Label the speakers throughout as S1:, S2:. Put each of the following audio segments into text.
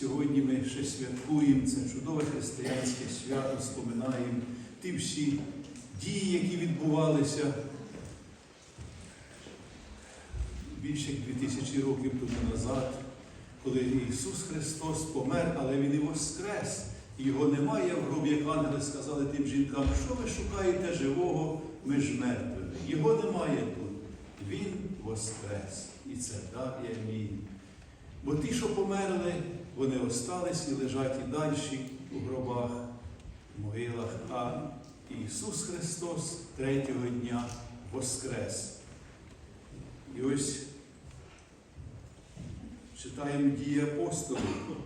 S1: Сьогодні ми ще святкуємо це чудове християнське свято, споминаємо ті всі дії, які відбувалися більше як 2000 років тому назад, коли Ісус Христос помер, але Він і воскрес. Його немає в гробі, як ангели сказали тим жінкам, що ви шукаєте живого між мертвими. Його немає тут. Він воскрес. І це і амінь. Бо ті, що померли, вони остались і лежать і далі у гробах, в могилах. А Ісус Христос третього дня воскрес. І ось читаємо дії апостолів.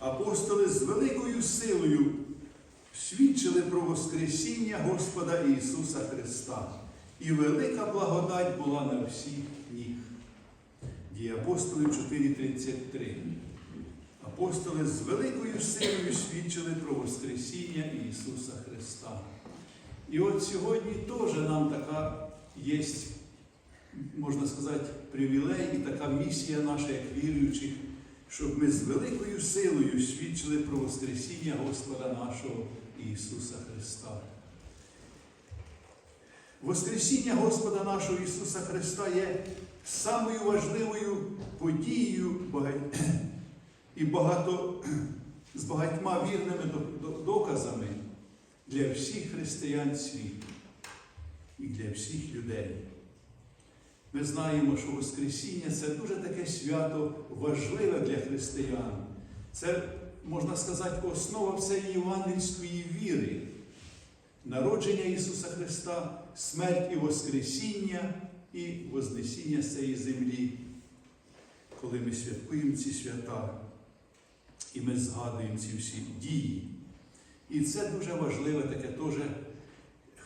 S1: Апостоли з великою силою свідчили про Воскресіння Господа Ісуса Христа, і велика благодать була на всіх ніг. Дії апостолів 4.33. Апостоли з великою силою свідчили про Воскресіння Ісуса Христа. І от сьогодні теж нам така є, можна сказати, привілей і така місія наша, як віруючих, щоб ми з великою силою свідчили про Воскресіння Господа нашого Ісуса Христа. Воскресіння Господа нашого Ісуса Христа є самою важливою подією і багато, з багатьма вірними до- до- доказами для всіх християн світу і для всіх людей. Ми знаємо, що Воскресіння це дуже таке свято важливе для християн. Це, можна сказати, основа всієї євангельської віри. Народження Ісуса Христа, смерть і Воскресіння і Вознесіння з цієї землі. Коли ми святкуємо ці свята, і ми згадуємо ці всі дії. І це дуже важливе таке теж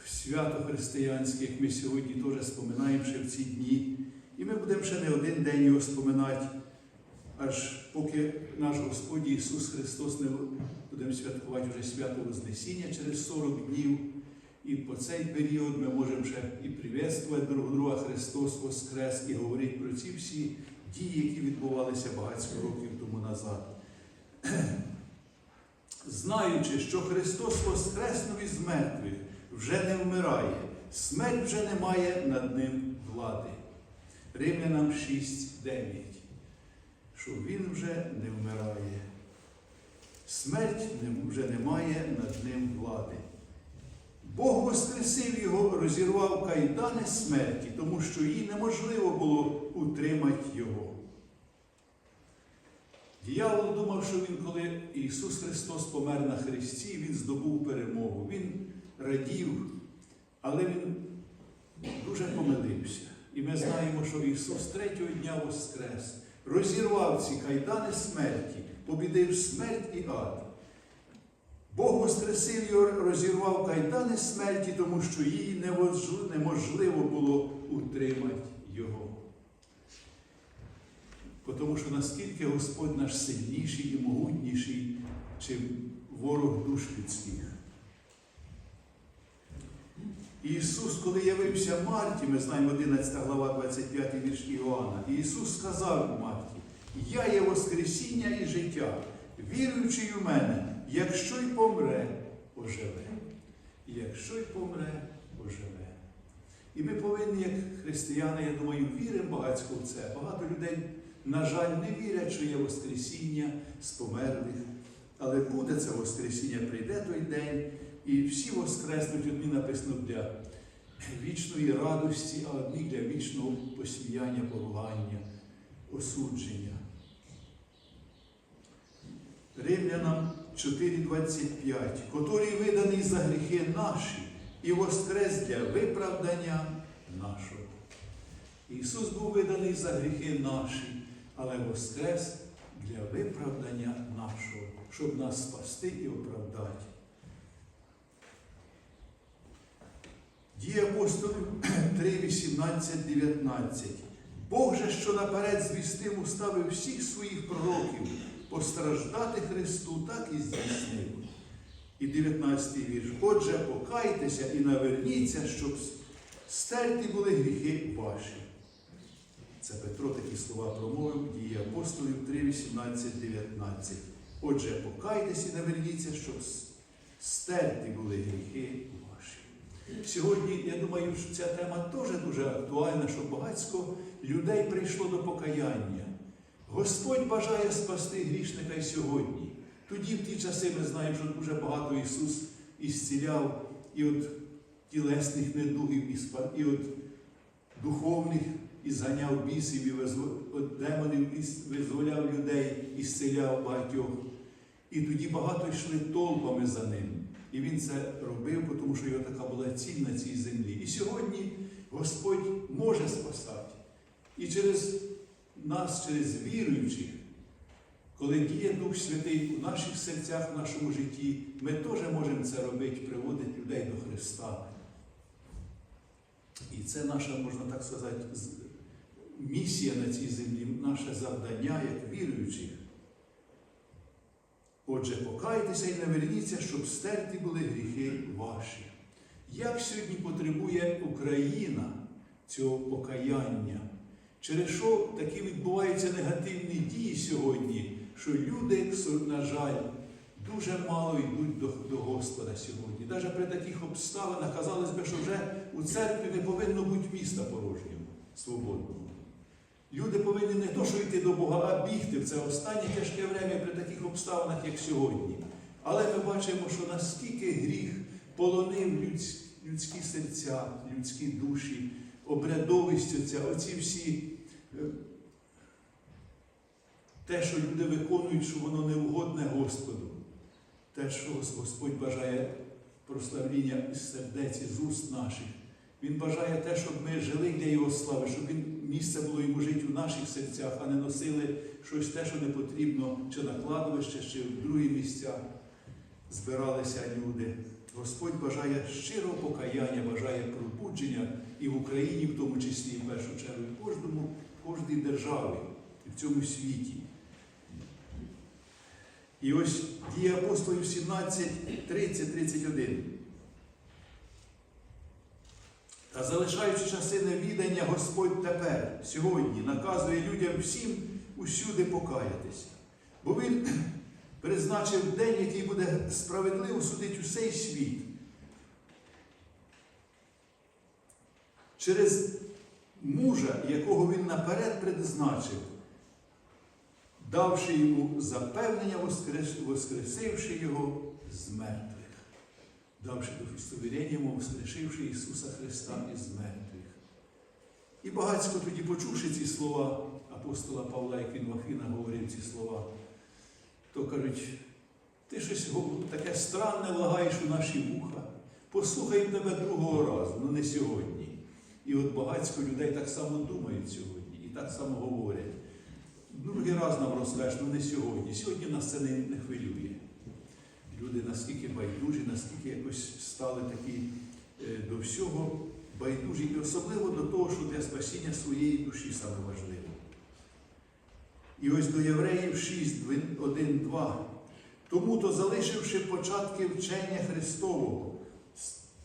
S1: свято християнське, як ми сьогодні теж споминаємо ще в ці дні. І ми будемо ще не один день його споминати, аж поки наш Господь Ісус Христос не будемо святкувати вже свято Вознесіння через 40 днів. І по цей період ми можемо ще і привітствувати друг друга Христос Воскрес і говорити про ці всі дії, які відбувалися багато років тому назад. Знаючи, що Христос Воскреснув із мертвих, вже не вмирає, смерть вже не має над ним влади. Римлянам 6.9. Що Він вже не вмирає. Смерть вже не має над ним влади. Бог воскресив його, розірвав кайдани смерті, тому що їй неможливо було утримати його. Діявол думав, що він, коли Ісус Христос помер на Христі, Він здобув перемогу. Він радів, але Він дуже помилився. І ми знаємо, що Ісус третього дня воскрес, розірвав ці кайдани смерті, побідив смерть і ад. Бог воскресив його, розірвав кайдани смерті, тому що їй неможливо було утримати його. Тому що наскільки Господь наш сильніший і могутніший, чим ворог душ людських. Ісус, коли явився Марті, ми знаємо 11 глава, 25 вірш Іоанна, Ісус сказав Марті, Я є Воскресіння і життя, віруючий у мене, якщо й помре, оживе. Якщо й помре, оживе. І ми повинні, як християни, я думаю, віримо багатько в це. Багато людей, на жаль, не вірять, що є Воскресіння з померлих. Але буде це Воскресіння, прийде той день, і всі воскреснуть, одні написано для вічної радості, а одні для вічного посміяння, поругання, осудження. Римлянам 4,25, котрий виданий за гріхи наші і воскрес для виправдання нашого. Ісус був виданий за гріхи наші, але воскрес для виправдання нашого, щоб нас спасти і оправдати. Дії апостолів 3, 18, 19. Бог же, що наперед звістив устави всіх своїх пророків, постраждати Христу, так і здійснив. І 19 вірш. Отже, покайтеся і наверніться, щоб стерті були гріхи ваші. Це Петро такі слова промовив дії апостолів 3, 18, 19. Отже, покайтеся і наверніться, щоб стерті були гріхи. Сьогодні, я думаю, що ця тема теж дуже актуальна, що багатько людей прийшло до покаяння. Господь бажає спасти грішника і сьогодні. Тоді, в ті часи, ми знаємо, що дуже багато Ісус ісціляв і от тілесних недугів, і, от духовних, і зганяв бісів, і от демонів, і визволяв людей, і багатьох. І тоді багато йшли толпами за ним. І він це робив, тому що його така була ціль на цій землі. І сьогодні Господь може спасати. І через нас, через віруючих, коли діє Дух Святий у наших серцях, в нашому житті, ми теж можемо це робити, приводити людей до Христа. І це наша, можна так сказати, місія на цій землі, наше завдання як віруючих. Отже, покайтеся і наверніться, щоб стерті були гріхи ваші. Як сьогодні потребує Україна цього покаяння? Через що такі відбуваються негативні дії сьогодні, що люди, на жаль, дуже мало йдуть до, до Господа сьогодні. Навіть при таких обставинах казалось би, що вже у церкві не повинно бути міста порожнього, свободного. Люди повинні не то, що йти до Бога, а бігти в це останнє тяжке время при таких обставинах, як сьогодні. Але ми бачимо, що наскільки гріх полонив людсь- людські серця, людські душі, обрядовість оця, оці всі. е, Те, що люди виконують, що воно не угодне Господу. Те, що Господь бажає прославління із сердець, із уст наших. Він бажає те, щоб ми жили для Його слави, щоб він, місце було йому жити у наших серцях, а не носили щось те, що не потрібно, чи на кладовище, чи в другі місця збиралися люди. Господь бажає щирого покаяння, бажає пробудження і в Україні, в тому числі, і в першу чергу, і в кожному, в кожній державі, і в цьому світі. І ось дія апостолів 17, 30, 31. Та залишаючи часи невідання, Господь тепер, сьогодні, наказує людям всім усюди покаятися. Бо Він призначив день, який буде справедливо судити усей світ. Через мужа, якого він наперед призначив, давши йому запевнення, воскресивши його з мертвих давши удостоверення йому, воскрешивши Ісуса Христа із мертвих. І багатько тоді, почувши ці слова апостола Павла, як він в Афінах говорив ці слова, то кажуть, ти щось таке странне влагаєш у наші вуха, послухай тебе другого разу, ну не сьогодні. І от багатько людей так само думають сьогодні і так само говорять. Другий раз нам розкажеш, ну не сьогодні. Сьогодні нас це не, не хвилює люди наскільки байдужі, наскільки якось стали такі е, до всього байдужі, і особливо до того, що для спасіння своєї душі саме важливо. І ось до Євреїв 6, 1, 2. Тому то, залишивши початки вчення Христового,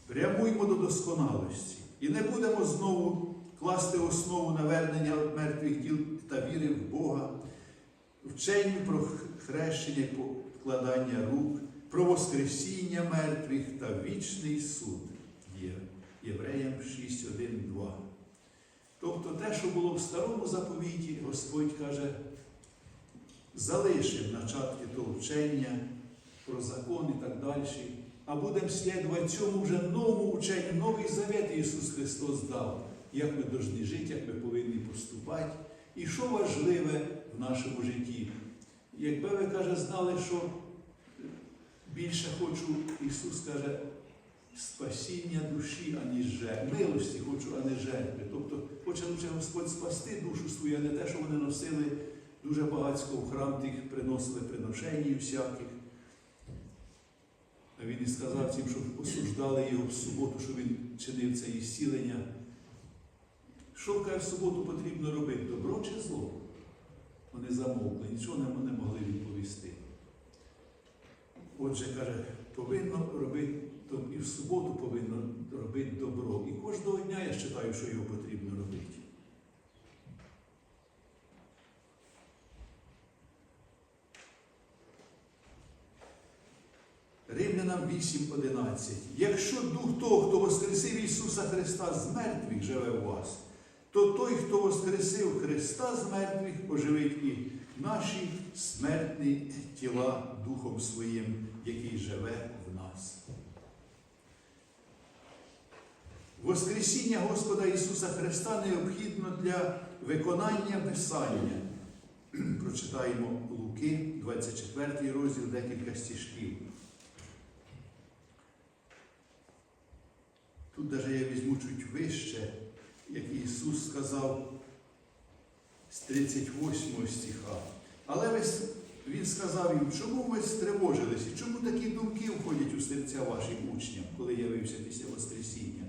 S1: прямуймо до досконалості і не будемо знову класти основу навернення мертвих тіл та віри в Бога, вченню про хрещення і покладання рук, про Воскресіння мертвих та вічний суд. Є Євреям 6, 1, 2. Тобто те, що було в старому заповіті, Господь каже, залишив начатки того вчення про закон і так далі, а будемо слідувати цьому вже новому ученню, новий завет Ісус Христос дав, як ми повинні жити, як ми повинні поступати, і що важливе в нашому житті. Якби ви каже, знали, що більше хочу, Ісус каже, спасіння душі, аніж жертви. Милості хочу, а не жертви. Тобто хоче лише Господь спасти душу свою, а не те, що вони носили дуже багатько в храм тих, приносили приношені всяких. А він і сказав цим, що осуждали його в суботу, що він чинив це ісцілення. Що каже, в суботу потрібно робити? Добро чи зло? Вони замовкли, нічого не могли відповісти. Отже, каже, повинно робити і в суботу повинно робити добро. І кожного дня я вважаю, що його потрібно робити. Римлянам 8.11. Якщо дух того, хто воскресив Ісуса Христа з мертвих, живе в вас, то той, хто воскресив Христа з мертвих, оживить і наші смертні тіла Духом Своїм, який живе в нас. Воскресіння Господа Ісуса Христа необхідно для виконання Писання. Прочитаємо Луки, 24 розділ, декілька стіжків. Тут навіть я візьму чуть вище, як Ісус сказав з 38 стиха. Але Він сказав їм, чому ви стривожились і чому такі думки входять у серця ваших учням, коли явився після Воскресіння?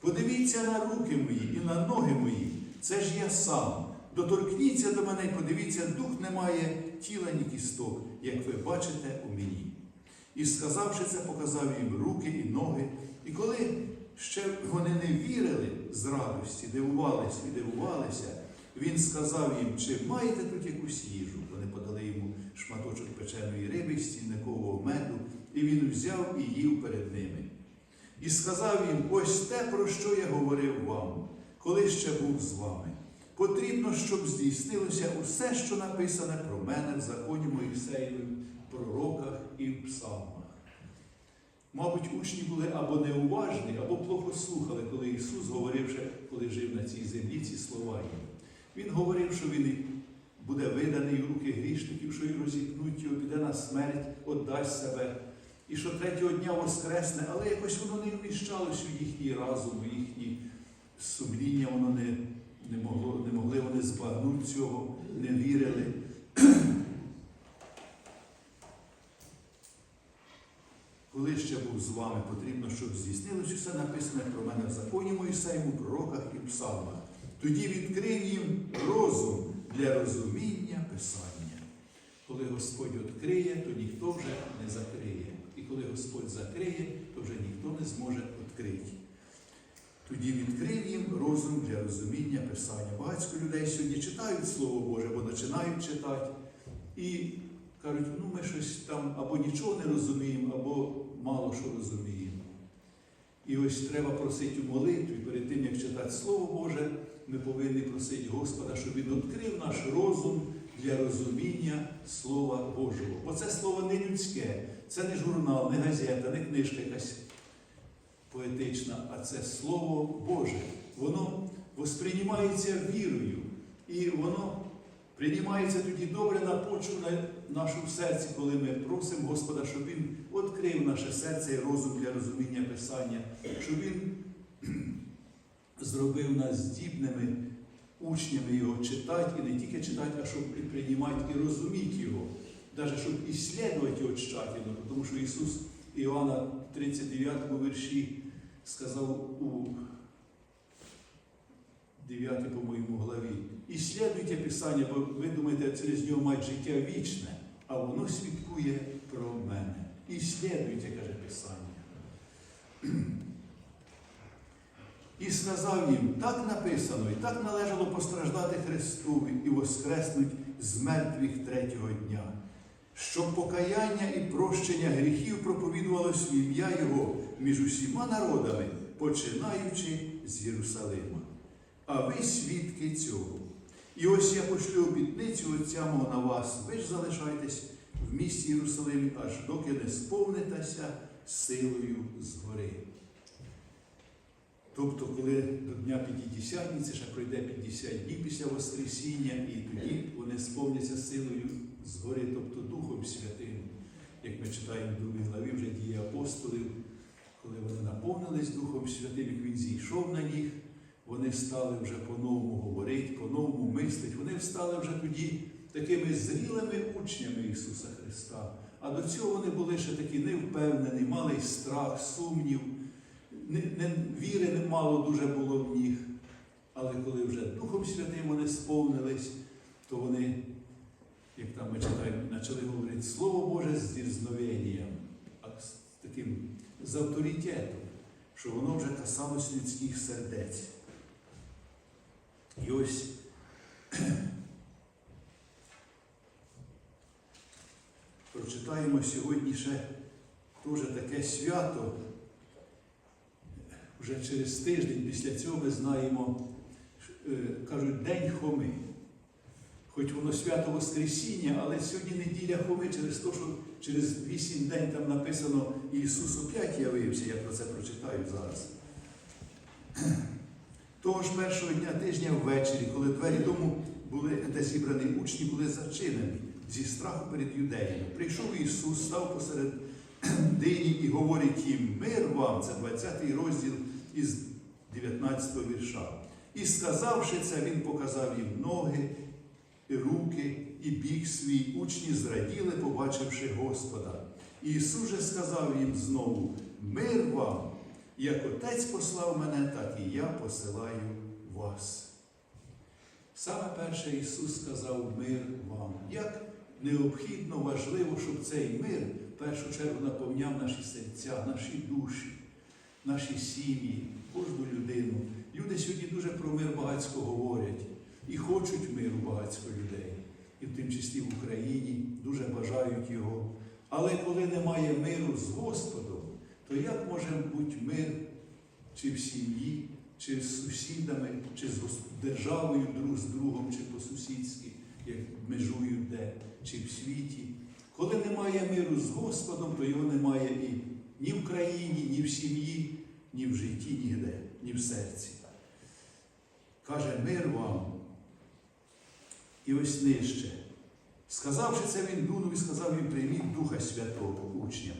S1: Подивіться на руки мої і на ноги мої, це ж я сам. Доторкніться до мене і подивіться, дух не має тіла ні кісток, як ви бачите у мені. І сказавши це, показав їм руки і ноги. І коли ще вони не вірили з радості, дивувалися і дивувалися, він сказав їм, чи маєте тут якусь їжу? Вони подали йому шматочок печеної риби, стільникового меду, і він взяв і їв перед ними. І сказав їм, ось те, про що я говорив вам, коли ще був з вами. Потрібно, щоб здійснилося усе, що написане про мене в законі Моїсеєвим, пророках і в псалмах. Мабуть, учні були або неуважні, або плохо слухали, коли Ісус говорив, ще, коли жив на цій землі, ці слова. Він говорив, що він буде виданий в руки грішників, що і розіпнуть його, піде на смерть, віддасть себе, і що третього дня воскресне, але якось воно не вміщалося у їхній разум, у їхні сумління, воно не, не, могло, не могли вони збагнути цього, не вірили. Коли ще був з вами, потрібно, щоб здійснилось усе написане про мене в законі Моїсеєму, пророках і псалмах. Тоді відкрив їм розум для розуміння Писання. Коли Господь відкриє, то ніхто вже не закриє. І коли Господь закриє, то вже ніхто не зможе відкрити. Тоді відкрив їм розум для розуміння Писання. Багатько людей сьогодні читають Слово Боже, або починають читати. І кажуть, ну ми щось там або нічого не розуміємо, або мало що розуміємо. І ось треба просити у молитві, перед тим, як читати Слово Боже, ми повинні просити Господа, щоб Він відкрив наш розум для розуміння Слова Божого. Бо це слово не людське, це не журнал, не газета, не книжка якась поетична, а це Слово Боже. Воно восприймається вірою, і воно приймається тоді добре на почву на нашому серці, коли ми просимо Господа, щоб Він відкрив наше серце і розум для розуміння Писання, щоб Він зробив нас здібними учнями його читати, і не тільки читати, а щоб і приймати і розуміти його, навіть щоб іслідувати його тщательно, тому що Ісус Іоанна в 39 вірші сказав у 9, по-моєму, главі. Іслідуйте Писання, бо ви думаєте, через нього мають життя вічне, а воно свідкує про мене. Іслідуйте, каже Писання. І сказав їм, так написано, і так належало постраждати Христові і воскреснуть з мертвих третього дня, щоб покаяння і прощення гріхів проповідувалось в ім'я Його між усіма народами, починаючи з Єрусалима. А ви свідки цього. І ось я пошлю обітницю Отця мого на вас, ви ж залишайтесь в місті Єрусалимі, аж доки не сповнитеся силою згори. Тобто, коли до Дня П'ятдесятниці ще пройде 50 днів після Воскресіння, і тоді вони сповняться силою згори, тобто Духом Святим, як ми читаємо в другій главі вже дії апостолів, коли вони наповнились Духом Святим, як Він зійшов на них, вони стали вже по-новому говорити, по-новому мислити. Вони стали вже тоді такими зрілими учнями Ісуса Христа. А до цього вони були ще такі невпевнені, мали страх, сумнів не, не, віри немало дуже було в них. Але коли вже Духом Святим вони сповнились, то вони, як там ми читаємо, почали говорити Слово Боже з дірзновенням, а з таким з авторитетом, що воно вже касалось людських сердець. І ось прочитаємо сьогодні ще теж таке свято. Вже через тиждень після цього ми знаємо, е, кажуть, День Хоми. Хоч воно свято Воскресіння, але сьогодні неділя Хоми через те, що через вісім день там написано Ісус опять явився, я про це прочитаю зараз. Того ж першого дня тижня ввечері, коли двері дому були, де зібрані учні, були зачинені зі страху перед юдеями. Прийшов Ісус, став посеред дині і говорить їм, мир вам, це 20 розділ із 19 вірша. І сказавши це, Він показав їм ноги, і руки і бік свій. Учні зраділи, побачивши Господа. І Ісус же сказав їм знову: Мир вам! Як Отець послав мене, так і я посилаю вас. Саме перше Ісус сказав мир вам. Як необхідно, важливо, щоб цей мир в першу чергу наповняв наші серця, наші душі, наші сім'ї, кожну людину. Люди сьогодні дуже про мир багатько говорять і хочуть миру багатько людей. І в тим числі в Україні дуже бажають його. Але коли немає миру з Господом, то як може бути мир чи в сім'ї, чи з сусідами, чи з державою друг з другом, чи по-сусідськи, як межують де, чи в світі? Коли немає миру з Господом, то його немає і ні в країні, ні в сім'ї, ні в житті, ніде, ні в серці. Каже, мир вам. І ось нижче. Сказавши це, він дунув і сказав їм, прийміть Духа Святого учням.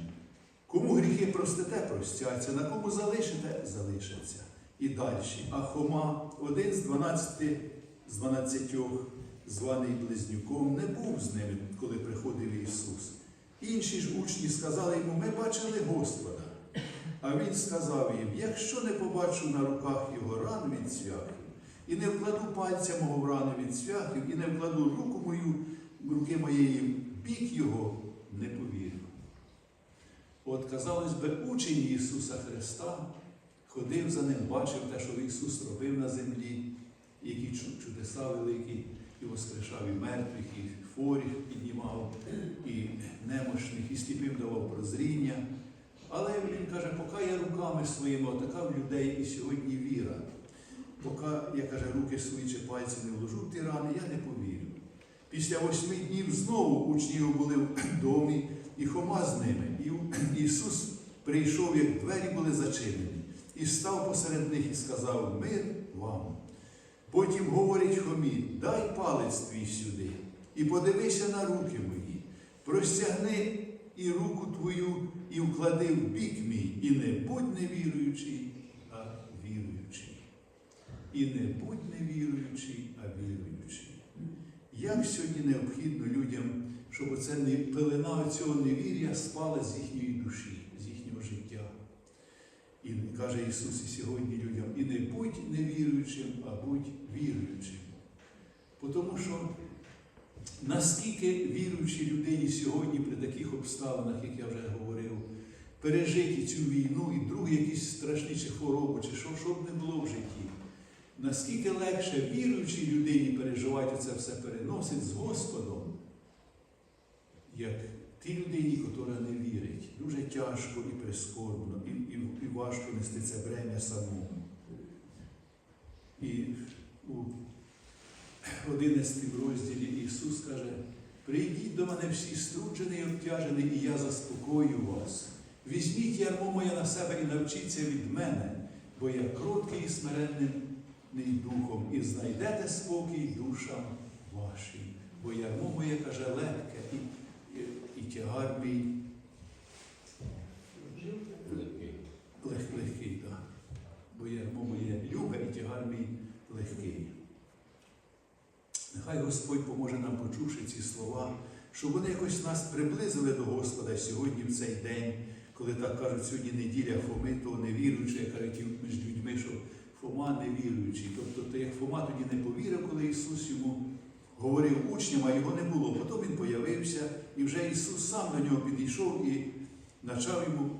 S1: Кому гріхи простите, простяться, на кому залишите, залишаться. І далі. А Хома, один з дванадцяти, з дванадцятьох, званий близнюком, не був з ними, коли приходив Ісус. Інші ж учні сказали йому, ми бачили Господа. А він сказав їм, якщо не побачу на руках його ран від цвяхів, і не вкладу пальця мого в рани від цвяхів, і не вкладу руку мою, руки моєї в бік його, не повірю. От, казалось би, учень Ісуса Христа ходив за ним, бачив те, що Ісус робив на землі, які чудеса великі, і воскрешав і мертвих, і хворих піднімав, і немощних, і сліпим давав прозріння. Але він каже, поки я руками своїми, отака в людей і сьогодні віра. Поки я каже, руки свої чи пальці не вложу в ті рани, я не повірю. Після восьми днів знову учні його були в домі, і Хома з ними. І Ісус прийшов, як двері були зачинені, і став посеред них і сказав: Мир вам. Потім говорить Хомі, дай палець твій сюди, і подивися на руки мої, простягни і руку твою, і вклади в бік мій, і не будь невіруючий, а віруючий. І не будь невіруючий, а віруючий. Як сьогодні необхідно людям, щоб оце не пелена цього невір'я спала з їхньої душі, з їхнього життя. І каже Ісус і сьогодні людям, і не будь невіруючим, а будь віруючим. Тому що наскільки віруючій людині сьогодні при таких обставинах, як я вже говорив, пережити цю війну і другу якісь страшні чи хворобу, чи що, що б не було в житті, наскільки легше віруючій людині переживати це все переносить з Господом, як тій людині, яка не вірить. Дуже тяжко і прискорбно, і, і, і важко нести це бремя самому. І у 11 розділі Ісус каже, прийдіть до мене всі струджені і обтяжені, і я заспокою вас. Візьміть ярмо моє на себе і навчіться від мене, бо я кроткий і смиренним духом, і знайдете спокій душам вашим. Бо ярмо моє каже легке, і, і тягар мій лег, легкий, так. Бо ярмо моє любе і тягар мій легкий. Нехай Господь поможе нам, почувши ці слова, щоб вони якось нас приблизили до Господа сьогодні в цей день, коли так кажуть, сьогодні неділя Фоми, то невіруючий, як кажуть між людьми, що Фома невіруючий. Тобто, то як Фома тоді не повірив, коли Ісус йому говорив учням, а його не було. Потім він появився, і вже Ісус сам до нього підійшов і почав йому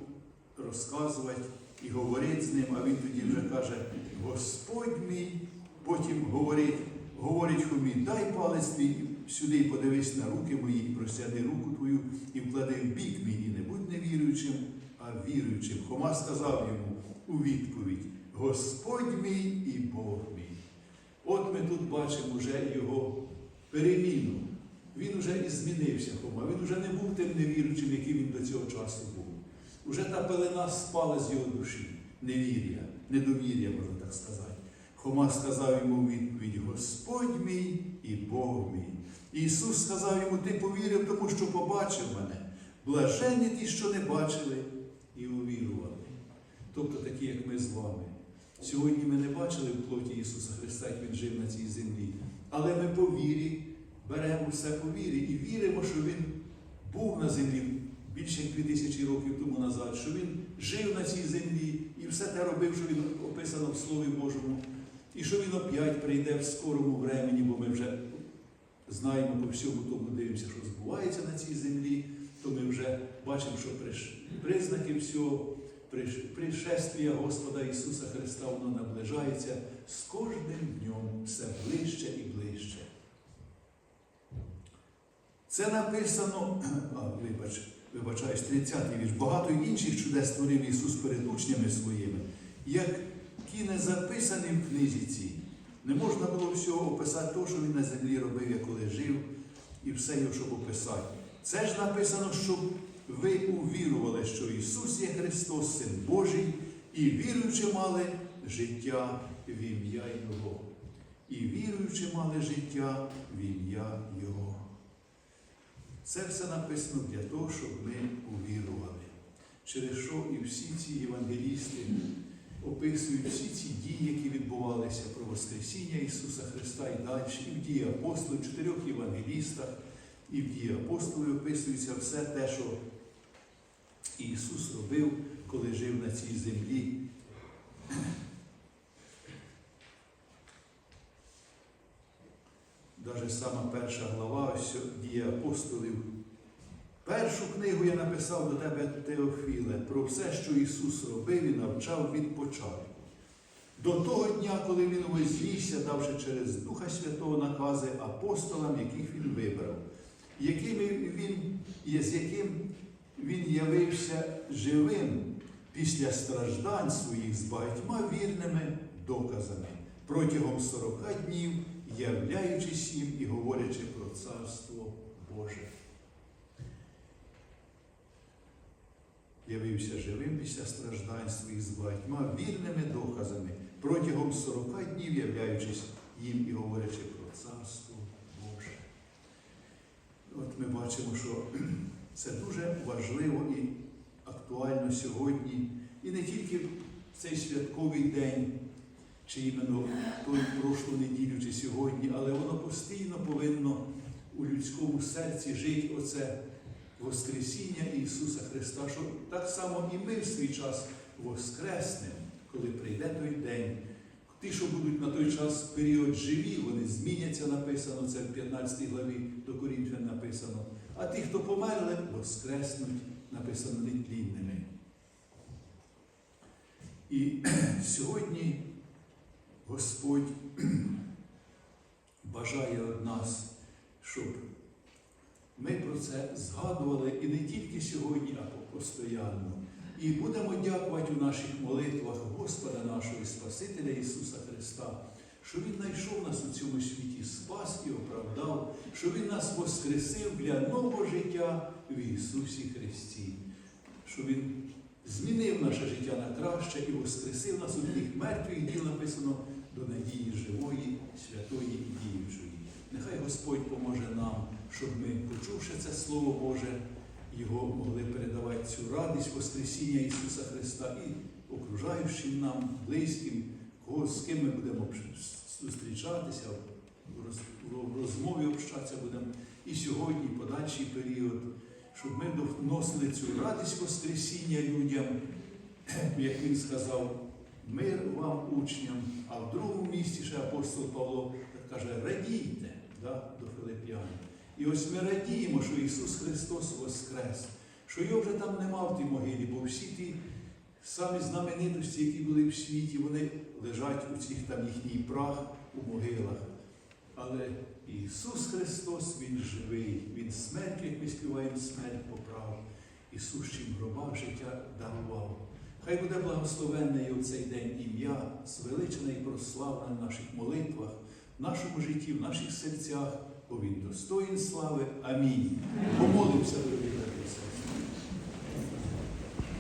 S1: розказувати і говорить з ним, а він тоді вже каже, Господь мій, потім говорить, говорить Хомі, дай палець твій сюди подивись на руки мої, і простяни руку твою, і вклади в бік мій, і не будь невіруючим, а віруючим. Хома сказав йому у відповідь: Господь мій і Бог мій. От ми тут бачимо вже його переміну. Він уже і змінився, Хома. Він вже не був тим невіруючим, яким він до цього часу був. Уже та пелена спала з його душі, невір'я, недовір'я, можна так сказати. Хома сказав йому відповідь: Господь мій і Бог мій. Ісус сказав йому, ти повірив, тому що побачив мене. Блаженні ті, що не бачили і увірували. Тобто такі, як ми з вами. Сьогодні ми не бачили в плоті Ісуса Христа, як Він жив на цій землі. Але ми по вірі беремо все по вірі і віримо, що Він був на землі більше як 2000 років тому назад, що Він жив на цій землі і все те робив, що Він описано в Слові Божому, і що Він оп'ять прийде в скорому времені, бо ми вже знаємо по всьому тому, дивимося, що збувається на цій землі, то ми вже бачимо, що признаки всього. приш- Пришествія Господа Ісуса Христа воно наближається з кожним днем все ближче і ближче. Це написано, вибач, вибачаюсь, 30-й вірш. Багато інших чудес створив Ісус перед учнями своїми, які не записані в книзі цій. Не можна було всього описати того, що він на землі робив, як коли жив, і все його, щоб описати. Це ж написано, щоб ви увірували, що Ісус є Христос, Син Божий, і віруючи мали життя в ім'я Його. І віруючи мали життя в ім'я Його. Це все написано для того, щоб ми увірували. Через що і всі ці євангелісти описують всі ці дії, які відбувалися про Воскресіння Ісуса Христа і далі, і в дії апостолів, в чотирьох євангелістах, і в дії апостолів описується все те, що Ісус робив, коли жив на цій землі. Даже сама перша глава, дії апостолів. Першу книгу я написав до тебе, Теофіле, про все, що Ісус робив і навчав від початку. До того дня, коли Він возвівся, давши через Духа Святого накази апостолам, яких Він вибрав, якими він, з яким Він явився живим після страждань своїх з багатьма вірними доказами протягом 40 днів, являючись їм і говорячи про Царство Боже. Явився живим після страждань своїх з багатьма вірними доказами, протягом 40 днів являючись їм і говорячи про Царство Боже. От ми бачимо, що це дуже важливо і актуально сьогодні, і не тільки в цей святковий день, чи іменно той прошлу неділю, чи сьогодні, але воно постійно повинно у людському серці жити оце Воскресіння Ісуса Христа, що так само і ми в свій час воскреснемо, коли прийде той день. Ті, що будуть на той час період живі, вони зміняться, написано, це в 15 главі до Корінфян написано. А ті, хто померли, воскреснуть, написано нетлінними. І сьогодні Господь бажає від нас, щоб ми про це згадували і не тільки сьогодні, а постоянно. І будемо дякувати у наших молитвах Господа нашого Спасителя Ісуса Христа, що Він знайшов нас у цьому світі, спас і оправдав, що Він нас воскресив для нового життя в Ісусі Христі, що Він змінив наше життя на краще і воскресив нас у тих мертвих діл написано до надії живої, святої і діючої. Нехай Господь поможе нам, щоб ми, почувши це Слово Боже, його могли передавати цю радість Воскресіння Ісуса Христа і окружаючим нам, близьким, кого, з ким ми будемо зустрічатися, в розмові общатися будемо і сьогодні, і подальший період, щоб ми доносили цю радість Воскресіння людям, як він сказав, мир вам, учням, а в другому місці ще апостол Павло каже, радійте да, до Филип'ян. І ось ми радіємо, що Ісус Христос воскрес, що його вже там нема в тій могилі, бо всі ті Самі знаменитості, які були в світі, вони лежать у цих там їхній прах у могилах. Але Ісус Христос, Він живий, Він смерть, як ми співаємо, смерть поправ. Ісус чим гроба життя дарував. Хай буде благословенне у цей день ім'я, звеличене і прославлене в наших молитвах, в нашому житті, в наших серцях, бо Він достоїн слави. Амінь. Помолимося, дорогі брати і.